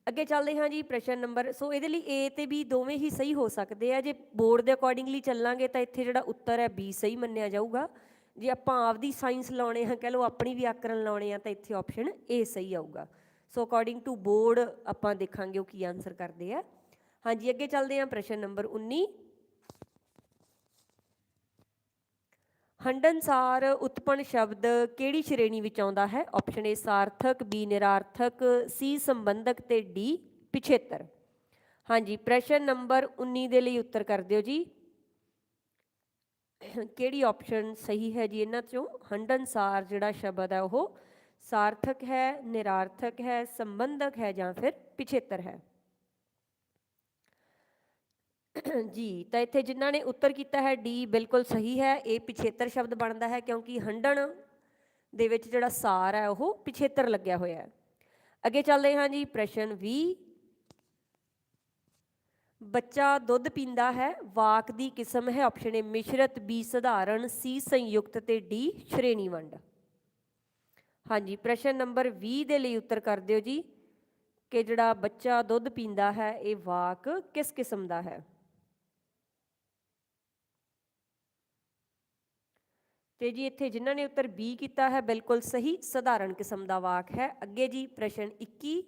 ਅੱਗੇ ਚੱਲਦੇ ਹਾਂ ਜੀ, ਪ੍ਰਸ਼ਨ ਨੰਬਰ, ਸੋ ਇਹਦੇ ਲਈ A ਤੇ B ਦੋਵੇਂ ਹੀ ਸਹੀ ਹੋ ਸਕਦੇ ਆ। ਜੇ ਬੋਰਡ ਦੇ ਅਕੋਰਡਿੰਗਲੀ ਚੱਲਾਂਗੇ, ਤਾਂ ਇੱਥੇ ਜਿਹੜਾ ਉੱਤਰ ਹੈ B ਸਹੀ ਮੰਨਿਆ ਜਾਊਗਾ। ਜੇ ਆਪਾਂ ਆਪਦੀ ਸਾਇੰਸ ਲਾਉਣੇ ਆ, ਕਹ ਲਓ ਆਪਣੀ ਵਿਆਕਰਣ ਲਾਉਣੇ ਆ, ਤਾਂ ਇੱਥੇ ਆਪਸ਼ਨ A ਸਹੀ ਆਊਗਾ। ਸੋ ਅਕੋਰਡਿੰਗ ਟੂ ਬੋਰਡ ਆਪਾਂ ਦੇਖਾਂਗੇ ਉਹ ਕੀ ਆਨਸਰ ਕਰਦੇ ਆ। ਹਾਂਜੀ, ਅੱਗੇ ਚੱਲਦੇ ਹਾਂ ਪ੍ਰਸ਼ਨ ਨੰਬਰ 19 ਹੰਡਨਸਾਰ ਉਤਪਨ ਸ਼ਬਦ ਕਿਹੜੀ ਸ਼੍ਰੇਣੀ ਵਿੱਚ ਆਉਂਦਾ ਹੈ? ਆਪਸ਼ਨ ਏ ਸਾਰਥਕ ਬੀ ਨਿਰਾਰਥਕ ਸੀ ਸੰਬੰਧਕ ਤੇ ਡੀ ਪਿਛੇਤਰ। ਹਾਂਜੀ, ਪ੍ਰਸ਼ਨ ਨੰਬਰ 19 ਦੇ ਲਈ ਉੱਤਰ ਕਰ ਦਿਓ ਜੀ। ਕਿਹੜੀ ਆਪਸ਼ਨ ਸਹੀ ਹੈ ਜੀ ਇਹਨਾਂ ਚੋਂ? ਹੰਡਨਸਾਰ ਜਿਹੜਾ ਸ਼ਬਦ ਹੈ ਉਹ ਸਾਰਥਕ ਹੈ ਨਿਰਾਰਥਕ ਹੈ ਸੰਬੰਧਕ ਹੈ ਜਾਂ ਫਿਰ ਪਿਛੇਤਰ ਹੈ ਜੀ ਤਾਂ ਇੱਥੇ ਜਿਨ੍ਹਾਂ ਨੇ ਉੱਤਰ ਕੀਤਾ ਹੈ ਡੀ ਬਿਲਕੁਲ ਸਹੀ ਹੈ ਇਹ ਪਿਛੇਤਰ ਸ਼ਬਦ ਬਣਦਾ ਹੈ ਕਿਉਂਕਿ ਹੰਡਣ ਦੇ ਵਿੱਚ ਜਿਹੜਾ ਸਾਰ ਹੈ ਉਹ ਪਿਛੇਤਰ ਲੱਗਿਆ ਹੋਇਆ ਹੈ ਅੱਗੇ ਚੱਲਦੇ ਹਾਂ ਜੀ ਪ੍ਰਸ਼ਨ 20 ਬੱਚਾ ਦੁੱਧ ਪੀਂਦਾ ਹੈ ਵਾਕ ਦੀ ਕਿਸਮ ਹੈ ਆਪਸ਼ਨ ਏ ਮਿਸ਼ਰਤ ਬੀ ਸਧਾਰਨ ਸੀ ਸੰਯੁਕਤ ਤੇ ਡੀ ਸ਼੍ਰੇਣੀ ਵੰਡ ਹਾਂਜੀ, ਪ੍ਰਸ਼ਨ ਨੰਬਰ 20 ਦੇ ਲਈ ਉੱਤਰ ਕਰ ਦਿਓ ਜੀ, ਕਿ ਜਿਹੜਾ ਬੱਚਾ ਦੁੱਧ ਪੀਂਦਾ ਹੈ, ਇਹ ਵਾਕ ਕਿਸ ਕਿਸਮ ਦਾ ਹੈ? ਤੇ ਜੀ ਇੱਥੇ ਜਿਨ੍ਹਾਂ ਨੇ ਉੱਤਰ B ਕੀਤਾ ਹੈ, ਬਿਲਕੁਲ ਸਹੀ, ਸਧਾਰਨ ਕਿਸਮ ਦਾ ਵਾਕ ਹੈ। ਅੱਗੇ ਜੀ ਪ੍ਰਸ਼ਨ 21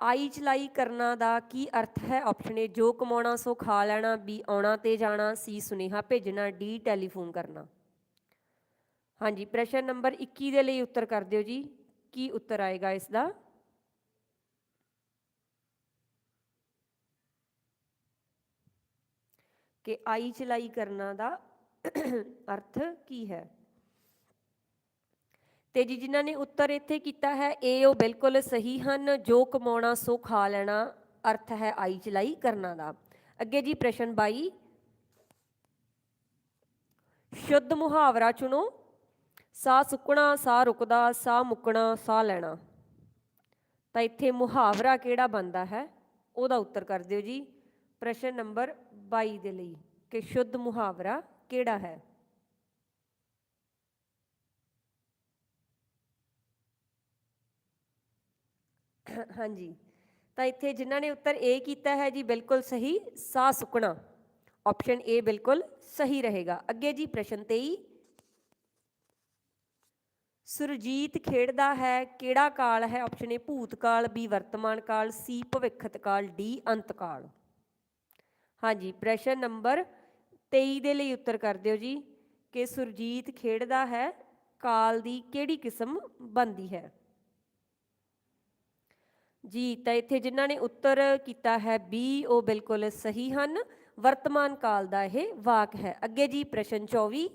ਆਈ ਚਲਾਈ ਕਰਨਾ ਦਾ ਕੀ ਅਰਥ ਹੈ? ਆਪਸ਼ਨ ਏ ਜੋ ਕਮਾਉਣਾ ਸੋ ਖਾ ਲੈਣਾ, ਬੀ ਆਉਣਾ ਤੇ ਜਾਣਾ, ਸੀ ਸੁਨੇਹਾ ਭੇਜਣਾ, ਡੀ ਟੈਲੀਫੋਨ ਕਰਨਾ। ਹਾਂਜੀ, ਪ੍ਰਸ਼ਨ ਨੰਬਰ 21 ਦੇ ਲਈ ਉੱਤਰ ਕਰ ਦਿਓ ਜੀ। ਕੀ ਉੱਤਰ ਆਏਗਾ ਇਸ ਦਾ? ਕਿ ਆਈ ਚਲਾਈ ਕਰਨਾ ਦਾ ਅਰਥ ਕੀ ਹੈ? ਤੇ ਜੀ, ਜਿਨ੍ਹਾਂ ਨੇ ਉੱਤਰ ਇੱਥੇ ਕੀਤਾ ਹੈ, ਇਹ ਉਹ ਬਿਲਕੁਲ ਸਹੀ ਹਨ, ਜੋ ਕਮਾਉਣਾ ਸੋ ਖਾ ਲੈਣਾ, ਅਰਥ ਹੈ ਆਈ ਚਲਾਈ ਕਰਨਾ ਦਾ। ਅੱਗੇ ਜੀ, ਪ੍ਰਸ਼ਨ 22 ਸ਼ੁੱਧ ਮੁਹਾਵਰਾ ਚੁਣੋ। ਸਾਹ ਸੁੱਕਣਾ, ਸਾਹ ਰੁਕਦਾ, ਸਾਹ ਮੁੱਕਣਾ, ਸਾਹ ਲੈਣਾ। ਤਾਂ ਇੱਥੇ ਮੁਹਾਵਰਾ ਕਿਹੜਾ ਬੰਦਾ ਹੈ? ਉਹਦਾ ਉੱਤਰ ਕਰ ਦਿਓ ਜੀ। ਪ੍ਰਸ਼ਨ ਨੰਬਰ 22 ਦੇ ਲਈ ਕਿ ਸ਼ੁੱਧ ਮੁਹਾਵਰਾ ਕਿਹੜਾ ਹੈ? ਹਾਂਜੀ। ਤਾਂ ਇੱਥੇ ਜਿਨ੍ਹਾਂ ਨੇ ਉੱਤਰ A ਕੀਤਾ ਹੈ ਜੀ, ਬਿਲਕੁਲ ਸਹੀ, ਸਾਹ ਸੁੱਕਣਾ। ਆਪਸ਼ਨ A ਬਿਲਕੁਲ ਸਹੀ ਰਹੇਗਾ। ਅੱਗੇ ਜੀ ਪ੍ਰਸ਼ਨ 23 ਸੁਰਜੀਤ ਖੇਡਦਾ ਹੈ, ਕਿਹੜਾ ਕਾਲ ਹੈ? ਆਪਸ਼ਨ ਏ ਭੂਤਕਾਲ ਬੀ ਵਰਤਮਾਨ ਕਾਲ ਸੀ ਭਵਿੱਖਤ ਕਾਲ ਡੀ ਅੰਤ ਕਾਲ। ਹਾਂਜੀ, ਪ੍ਰਸ਼ਨ ਨੰਬਰ 23 ਦੇ ਲਈ ਉੱਤਰ ਕਰ ਦਿਓ ਜੀ, ਕਿ ਸੁਰਜੀਤ ਖੇਡਦਾ ਹੈ, ਕਾਲ ਦੀ ਕਿਹੜੀ ਕਿਸਮ ਬਣਦੀ ਹੈ? ਜੀ, ਤਾਂ ਇੱਥੇ ਜਿਨ੍ਹਾਂ ਨੇ ਉੱਤਰ ਕੀਤਾ ਹੈ ਬੀ ਉਹ ਬਿਲਕੁਲ ਸਹੀ ਹਨ। ਵਰਤਮਾਨ ਕਾਲ ਦਾ ਇਹ ਵਾਕ ਹੈ। ਅੱਗੇ ਜੀ, ਪ੍ਰਸ਼ਨ 24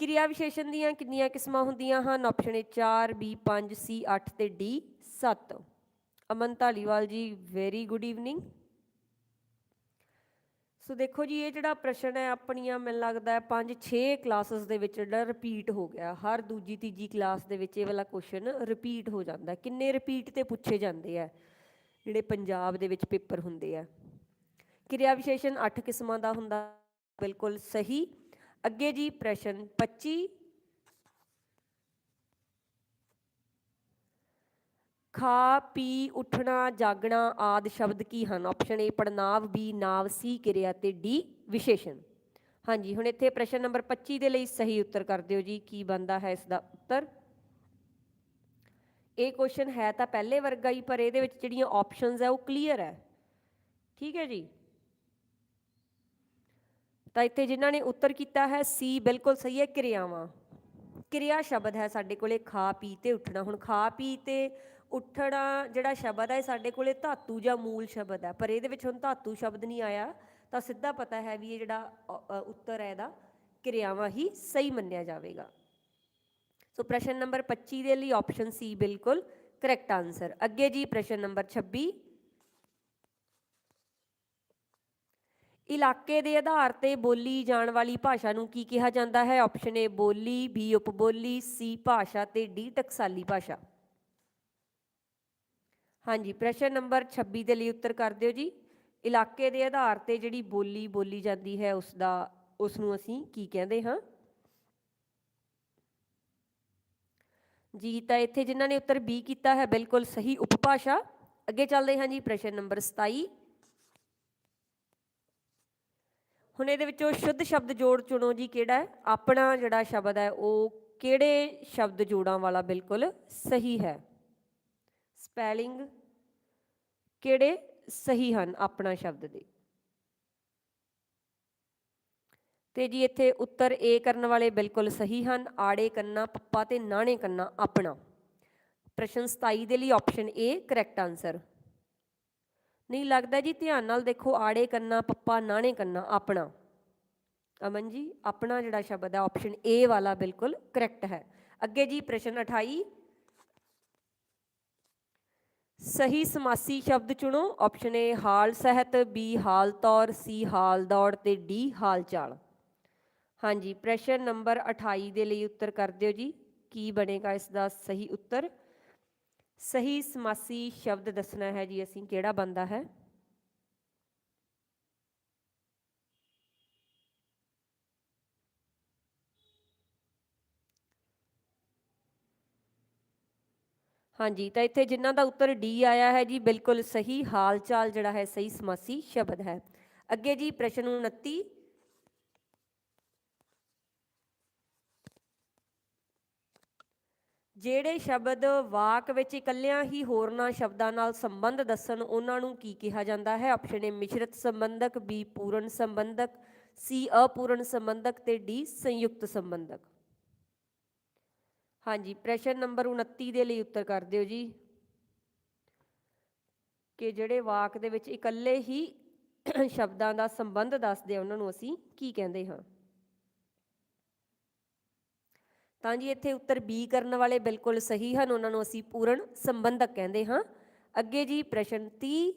ਕਿਰਿਆ ਵਿਸ਼ੇਸ਼ਣ ਦੀਆਂ ਕਿੰਨੀਆਂ ਕਿਸਮਾਂ ਹੁੰਦੀਆਂ ਹਨ? ਆਪਸ਼ਨ ਏ 4 ਬੀ 5 ਸੀ 8 ਤੇ ਡੀ 7 ਅਮਨ ਧਾਲੀਵਾਲ ਜੀ ਵੈਰੀ ਗੁੱਡ ਈਵਨਿੰਗ ਸੋ ਦੇਖੋ ਜੀ, ਇਹ ਜਿਹੜਾ ਪ੍ਰਸ਼ਨ ਹੈ, ਆਪਣੀਆਂ ਮੈਨੂੰ ਲੱਗਦਾ ਹੈ 5-6 ਕਲਾਸਸ ਦੇ ਵਿੱਚ ਜਿਹੜਾ ਰਿਪੀਟ ਹੋ ਗਿਆ। ਹਰ ਦੂਜੀ, ਤੀਜੀ ਕਲਾਸ ਦੇ ਵਿੱਚ ਇਹ ਵਾਲਾ ਕੁਐਸਚਨ ਰਿਪੀਟ ਹੋ ਜਾਂਦਾ ਕਿੰਨੇ ਰਿਪੀਟ ਤੇ ਪੁੱਛੇ ਜਾਂਦੇ ਆ ਜਿਹੜੇ ਪੰਜਾਬ ਦੇ ਵਿੱਚ ਪੇਪਰ ਹੁੰਦੇ ਆ ਕਿਰਿਆ ਵਿਸ਼ੇਸ਼ਣ 8 ਕਿਸਮਾਂ ਦਾ ਹੁੰਦਾ ਬਿਲਕੁਲ ਸਹੀ। ਅੱਗੇ ਜੀ ਪ੍ਰਸ਼ਨ 25 ਖਾ ਪੀ ਉੱਠਣਾ ਜਾਗਣਾ ਆਦ ਸ਼ਬਦ ਕੀ ਹਨ? ਆਪਸ਼ਨ ਏ ਪੜਨਾਵ ਬੀ ਨਾਵ ਸੀ ਕਿਰਿਆ ਤੇ ਡੀ ਵਿਸ਼ੇਸ਼ਣ। ਹਾਂਜੀ, ਹੁਣ ਇੱਥੇ ਪ੍ਰਸ਼ਨ ਨੰਬਰ 25 ਦੇ ਲਈ ਸਹੀ ਉੱਤਰ ਕਰ ਦਿਓ ਜੀ, ਕੀ ਬੰਦਾ ਹੈ ਇਸ ਦਾ ਉੱਤਰ? ਇਹ ਕੁਐਸਚਨ ਹੈ ਤਾਂ ਪਹਿਲੇ ਵਰਗਾ ਹੀ, ਪਰ ਇਹਦੇ ਵਿੱਚ ਜਿਹੜੀਆਂ ਆਪਸ਼ਨਸ ਹੈ ਉਹ ਕਲੀਅਰ ਹੈ। ਠੀਕ ਹੈ ਜੀ? ਤਾਂ ਇੱਥੇ ਜਿਨ੍ਹਾਂ ਨੇ ਉੱਤਰ ਕੀਤਾ ਹੈ, ਸੀ ਬਿਲਕੁਲ ਸਹੀ ਹੈ, ਕਿਰਿਆਵਾਂ। ਕਿਰਿਆ ਸ਼ਬਦ ਹੈ ਸਾਡੇ ਕੋਲੇ, ਖਾ, ਪੀ ਤੇ ਉੱਠਣਾ। ਹੁਣ ਖਾ, ਪੀ ਤੇ ਉੱਠਣਾ ਜਿਹੜਾ ਸ਼ਬਦ ਹੈ, ਇਹ ਸਾਡੇ ਕੋਲੇ ਧਾਤੂ ਜਾਂ ਮੂਲ ਸ਼ਬਦ ਹੈ। ਪਰ ਇਹਦੇ ਵਿੱਚ ਹੁਣ ਧਾਤੂ ਸ਼ਬਦ ਨਹੀਂ ਆਇਆ, ਤਾਂ ਸਿੱਧਾ ਪਤਾ ਹੈ ਵੀ ਇਹ ਜਿਹੜਾ ਉੱਤਰ ਹੈ ਇਹਦਾ, ਕਿਰਿਆਵਾਂ ਹੀ ਸਹੀ ਮੰਨਿਆ ਜਾਵੇਗਾ। ਸੋ ਪ੍ਰਸ਼ਨ ਨੰਬਰ 25 ਦੇ ਲਈ ਆਪਸ਼ਨ ਸੀ ਬਿਲਕੁਲ ਕਰੈਕਟ ਆਨਸਰ ਅੱਗੇ ਜੀ ਪ੍ਰਸ਼ਨ ਨੰਬਰ 26 ਇਲਾਕੇ ਦੇ ਆਧਾਰ ਤੇ ਬੋਲੀ ਜਾਣ ਵਾਲੀ ਭਾਸ਼ਾ ਨੂੰ ਕੀ ਕਿਹਾ ਜਾਂਦਾ ਹੈ? ਆਪਸ਼ਨ ਏ ਬੋਲੀ, B, ਉਪਬੋਲੀ ਸੀ ਭਾਸ਼ਾ ਤੇ ਡੀ ਟਕਸਾਲੀ ਭਾਸ਼ਾ। ਹਾਂਜੀ, ਪ੍ਰਸ਼ਨ ਨੰਬਰ 26 ਦੇ ਲਈ ਉੱਤਰ ਕਰ ਦਿਓ ਜੀ। ਇਲਾਕੇ ਦੇ ਆਧਾਰ ਤੇ ਜਿਹੜੀ ਬੋਲੀ ਬੋਲੀ ਜਾਂਦੀ ਹੈ, ਉਸ ਦਾ, ਉਸ ਨੂੰ ਅਸੀਂ ਕੀ ਕਹਿੰਦੇ ਹਾਂ? ਜੀ, ਤਾਂ ਇੱਥੇ ਜਿਨ੍ਹਾਂ ਨੇ ਉੱਤਰ ਬੀ ਕੀਤਾ ਹੈ, ਬਿਲਕੁਲ ਸਹੀ ਉਪਭਾਸ਼ਾ। ਅੱਗੇ ਚੱਲਦੇ ਹਾਂ ਜੀ, ਪ੍ਰਸ਼ਨ ਨੰਬਰ 27 ਹੁਣ ਇਹਦੇ ਵਿੱਚੋਂ ਸ਼ੁੱਧ ਸ਼ਬਦ ਜੋੜ ਚੁਣੋ ਜੀ ਕਿਹੜਾ ਹੈ? ਆਪਣਾ ਜਿਹੜਾ ਸ਼ਬਦ ਹੈ, ਉਹ ਕਿਹੜੇ ਸ਼ਬਦ ਜੋੜਾਂ ਵਾਲਾ ਬਿਲਕੁਲ ਸਹੀ ਹੈ? ਸਪੈਲਿੰਗ ਕਿਹੜੇ ਸਹੀ ਹਨ ਆਪਣਾ ਸ਼ਬਦ ਦੇ? ਤੇ ਜੀ ਇੱਥੇ ਉੱਤਰ ਏ ਕਰਨ ਵਾਲੇ ਬਿਲਕੁਲ ਸਹੀ ਹਨ, ਆੜੇ ਕੰਨਾ, ਪੱਪਾ ਤੇ ਨਾਣੇ ਕੰਨਾ ਆਪਣਾ। ਪ੍ਰਸ਼ਨ 27 ਦੇ ਲਈ ਆਪਸ਼ਨ ਏ ਕਰੈਕਟ ਆਨਸਰ ਨਹੀਂ ਲੱਗਦਾ ਜੀ, ਧਿਆਨ ਨਾਲ ਦੇਖੋ, ਆੜੇ ਕੰਨਾ, ਪੱਪਾ, ਨਾਣੇ ਕੰਨਾ, ਆਪਣਾ। ਅਮਨ ਜੀ, ਆਪਣਾ ਜਿਹੜਾ ਸ਼ਬਦ ਹੈ ਆਪਸ਼ਨ ਏ ਵਾਲਾ ਬਿਲਕੁਲ ਕਰੈਕਟ ਹੈ। ਅੱਗੇ ਜੀ ਪ੍ਰਸ਼ਨ 28 ਸਹੀ ਸਮਾਸੀ ਸ਼ਬਦ ਚੁਣੋ ਆਪਸ਼ਨ ਏ ਹਾਲ ਸਹਿਤ ਬੀ ਹਾਲ ਤੌਰ ਸੀ ਹਾਲ ਦੌੜ ਤੇ ਡੀ ਹਾਲ ਚਾਲ। ਹਾਂਜੀ, ਪ੍ਰਸ਼ਨ ਨੰਬਰ 28 ਦੇ ਲਈ ਉੱਤਰ ਕਰ ਦਿਓ ਜੀ। ਕੀ ਬਣੇਗਾ ਇਸ ਦਾ ਸਹੀ ਉੱਤਰ? ਸਹੀ ਸਮਾਸੀ ਸ਼ਬਦ ਦੱਸਣਾ ਹੈ ਜੀ ਅਸੀਂ, ਕਿਹੜਾ ਬੰਦਾ ਹੈ? ਹਾਂਜੀ, ਤਾਂ ਇੱਥੇ ਜਿਨ੍ਹਾਂ ਦਾ ਉੱਤਰ ਡੀ ਆਇਆ ਹੈ ਜੀ, ਬਿਲਕੁਲ ਸਹੀ ਹਾਲ ਚਾਲ ਜਿਹੜਾ ਹੈ, ਸਹੀ ਸਮਾਸੀ ਸ਼ਬਦ ਹੈ। ਅੱਗੇ ਜੀ, ਪ੍ਰਸ਼ਨ 29 ਜਿਹੜੇ ਸ਼ਬਦ ਵਾਕ ਵਿੱਚ ਇਕੱਲਿਆਂ ਹੀ ਹੋਰਨਾਂ ਸ਼ਬਦਾਂ ਨਾਲ ਸੰਬੰਧ ਦੱਸਣ, ਉਹਨਾਂ ਨੂੰ ਕੀ ਕਿਹਾ ਜਾਂਦਾ ਹੈ? ਆਪਸ਼ਨ ਏ ਮਿਸ਼ਰਤ ਸੰਬੰਧਕ ਬੀ ਪੂਰਨ ਸੰਬੰਧਕ ਸੀ ਅਪੂਰਨ ਸੰਬੰਧਕ ਤੇ ਡੀ ਸੰਯੁਕਤ ਸੰਬੰਧਕ। ਹਾਂਜੀ, ਪ੍ਰਸ਼ਨ ਨੰਬਰ 29 ਦੇ ਲਈ ਉੱਤਰ ਕਰ ਦਿਓ ਜੀ। ਕਿ ਜਿਹੜੇ ਵਾਕ ਦੇ ਵਿੱਚ ਇਕੱਲੇ ਹੀ ਸ਼ਬਦਾਂ ਦਾ ਸੰਬੰਧ ਦੱਸਦੇ ਆ, ਉਹਨਾਂ ਨੂੰ ਅਸੀਂ ਕੀ ਕਹਿੰਦੇ ਹਾਂ? ਤਾਂ ਜੀ ਇੱਥੇ ਉੱਤਰ ਬੀ ਕਰਨ ਵਾਲੇ ਬਿਲਕੁਲ ਸਹੀ ਹਨ, ਉਹਨਾਂ ਨੂੰ ਅਸੀਂ ਪੂਰਨ ਸੰਬੰਧਕ ਕਹਿੰਦੇ ਹਾਂ। ਅੱਗੇ ਜੀ ਪ੍ਰਸ਼ਨ 30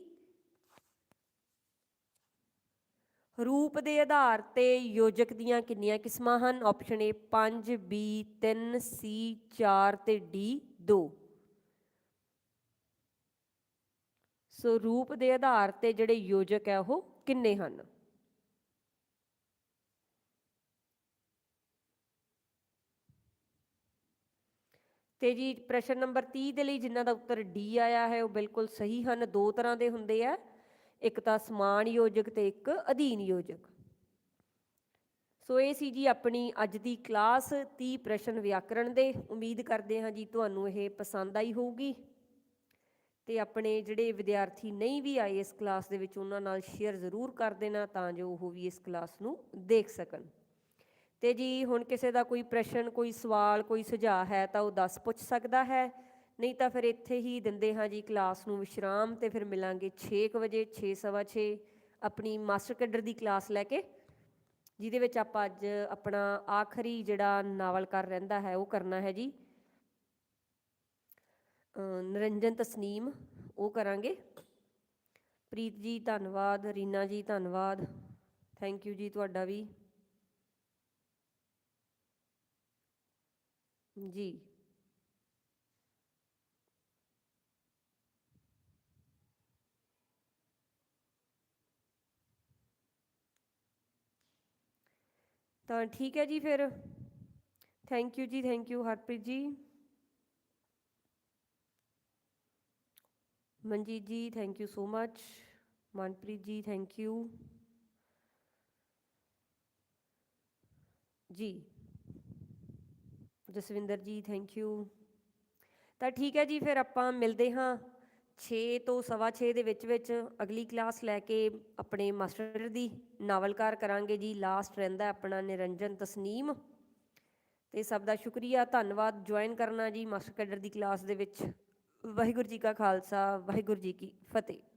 ਰੂਪ ਦੇ ਆਧਾਰ ਤੇ ਯੋਜਕ ਦੀਆਂ ਕਿੰਨੀਆਂ ਕਿਸਮਾਂ ਹਨ? ਆਪਸ਼ਨ A 5 B 3 C 4 ਤੇ D 2 ਸੋ ਰੂਪ ਦੇ ਆਧਾਰ ਤੇ ਜਿਹੜੇ ਯੋਜਕ ਹੈ ਉਹ ਕਿੰਨੇ ਹਨ? ਤੇ ਜੀ ਪ੍ਰਸ਼ਨ ਨੰਬਰ 30 ਦੇ ਲਈ ਜਿਨ੍ਹਾਂ ਦਾ ਉੱਤਰ ਡੀ ਆਇਆ ਹੈ, ਉਹ ਬਿਲਕੁਲ ਸਹੀ ਹਨ, ਦੋ ਤਰ੍ਹਾਂ ਦੇ ਹੁੰਦੇ ਆ। ਇੱਕ ਤਾਂ ਸਮਾਨ ਯੋਜਕ ਤੇ ਇੱਕ ਅਧੀਨ ਯੋਜਕ। ਸੋ ਇਹ ਸੀ ਜੀ ਆਪਣੀ ਅੱਜ ਦੀ ਕਲਾਸ 30 ਪ੍ਰਸ਼ਨ ਵਿਆਕਰਣ ਦੇ। ਉਮੀਦ ਕਰਦੇ ਹਾਂ ਜੀ ਤੁਹਾਨੂੰ ਇਹ ਪਸੰਦ ਆਈ ਹੋਊਗੀ। ਤੇ ਆਪਣੇ ਜਿਹੜੇ ਵਿਦਿਆਰਥੀ ਨਹੀਂ ਵੀ ਆਏ ਇਸ ਕਲਾਸ ਦੇ ਵਿੱਚ, ਉਹਨਾਂ ਨਾਲ ਸ਼ੇਅਰ ਜ਼ਰੂਰ ਕਰ ਦੇਣਾ ਤਾਂ ਜੋ ਉਹ ਵੀ ਇਸ ਕਲਾਸ ਨੂੰ ਦੇਖ ਸਕਣ। ਤੇ ਜੀ ਹੁਣ ਕਿਸੇ ਦਾ ਕੋਈ ਪ੍ਰਸ਼ਨ ਕੋਈ ਸਵਾਲ ਕੋਈ ਸੁਝਾਅ ਹੈ ਤਾਂ ਉਹ ਦੱਸ ਪੁੱਛ ਸਕਦਾ ਹੈ। ਨਹੀਂ ਤਾਂ ਫਿਰ ਇੱਥੇ ਹੀ ਦਿੰਦੇ ਹਾਂ ਜੀ ਕਲਾਸ ਨੂੰ ਵਿਸ਼ਰਾਮ ਤੇ ਫਿਰ ਮਿਲਾਂਗੇ 6 ਵਜੇ 6:30 ਆਪਣੀ ਮਾਸਟਰ ਕੈਡਰ ਦੀ ਕਲਾਸ ਲੈ ਕੇ ਜਿਹਦੇ ਵਿੱਚ ਆਪਾਂ ਅੱਜ ਆਪਣਾ ਆਖਰੀ ਜਿਹੜਾ ਨਾਵਲਕਾਰ ਰਹਿੰਦਾ ਹੈ ਉਹ ਕਰਨਾ ਹੈ ਜੀ। ਅ, ਨਿਰੰਜਨ ਤਸਨੀਮ ਉਹ ਕਰਾਂਗੇ। ਪ੍ਰੀਤ ਜੀ ਧੰਨਵਾਦ। ਰੀਨਾ ਜੀ ਧੰਨਵਾਦ। ਥੈਂਕ ਯੂ ਜੀ ਤੁਹਾਡਾ ਵੀ। ਜੀ ਤਾਂ ਠੀਕ ਹੈ ਜੀ ਫਿਰ ਥੈਂਕ ਯੂ ਜੀ thank you Harpreet ji Manjeet ji thank you so much Manpreet ji thank you ਜੀ ਜਸਵਿੰਦਰ ਜੀ ਥੈਂਕ ਯੂ ਤਾਂ ਠੀਕ ਹੈ ਜੀ, ਫਿਰ ਆਪਾਂ ਮਿਲਦੇ ਹਾਂ 6 ਤੋਂ ਸਵਾ 6 ਦੇ ਵਿੱਚ ਵਿੱਚ ਅਗਲੀ ਕਲਾਸ ਲੈ ਕੇ ਆਪਣੇ ਮਾਸਟਰ ਦੀ ਨਾਵਲਕਾਰ ਕਰਾਂਗੇ ਜੀ। ਲਾਸਟ ਰਹਿੰਦਾ ਆਪਣਾ ਨਿਰੰਜਨ ਤਸਨੀਮ। ਤੇ ਸਭ ਦਾ ਸ਼ੁਕਰੀਆ, ਧੰਨਵਾਦ। ਜੁਆਇਨ ਕਰਨਾ ਜੀ ਮਾਸਟਰ ਕੈਡਰ ਦੀ ਕਲਾਸ ਦੇ ਵਿੱਚ। ਵਾਹਿਗੁਰੂ ਜੀ ਕਾ ਖਾਲਸਾ, ਵਾਹਿਗੁਰੂ ਜੀ ਕੀ ਫਤਿਹ।